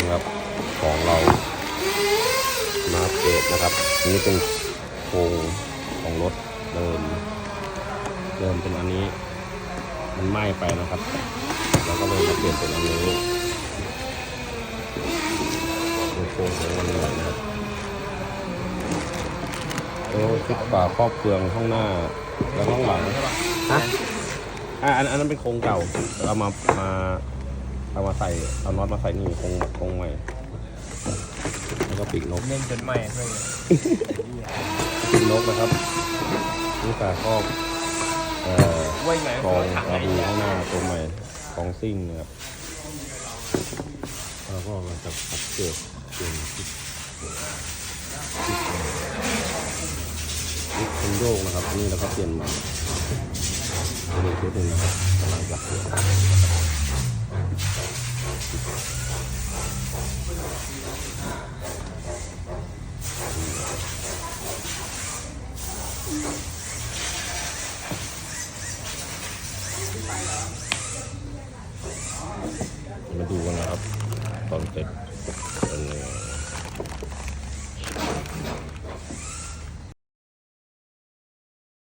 นะครับของเรามาเกรดนะครับนี้เป็นโครงของรถเดิมเดิมเป็นอันนี้ มันไหม้ไปนะครับแล้วก็เลยมาเปลี่ยนเป็นอันนี้เป็นโครงของมันเลยนะครับแล้วชุดฝาครอบเปลืองข้างหน้าแล้วข้างหลังฮะอะอันนั้นเป็นโครงเก่าเอามามา เอามาใส่เอาน็อตมาใส่นี่โครงโครงใหม่แล้วก็ปีกนกเน้นจนใหม่เพื่อนปีกนกนะครับนี่ฝาครอบเอ่อไว้ไหนกองถังไหนอาบูเนี่ยข้างหน้าตัวใหม่กองซิ่งนะครับแล้วก็มาจากอัปเกรดเปลี่ยนชุดชุดชุดคันโยกนะครับอันนี่แล้วก็เปลี่ยนใหม่เป็นอีกชุดหนึ่งนะครับกำลังจะเปลี่ยน มาดูกันนะครับตอนเสร็จ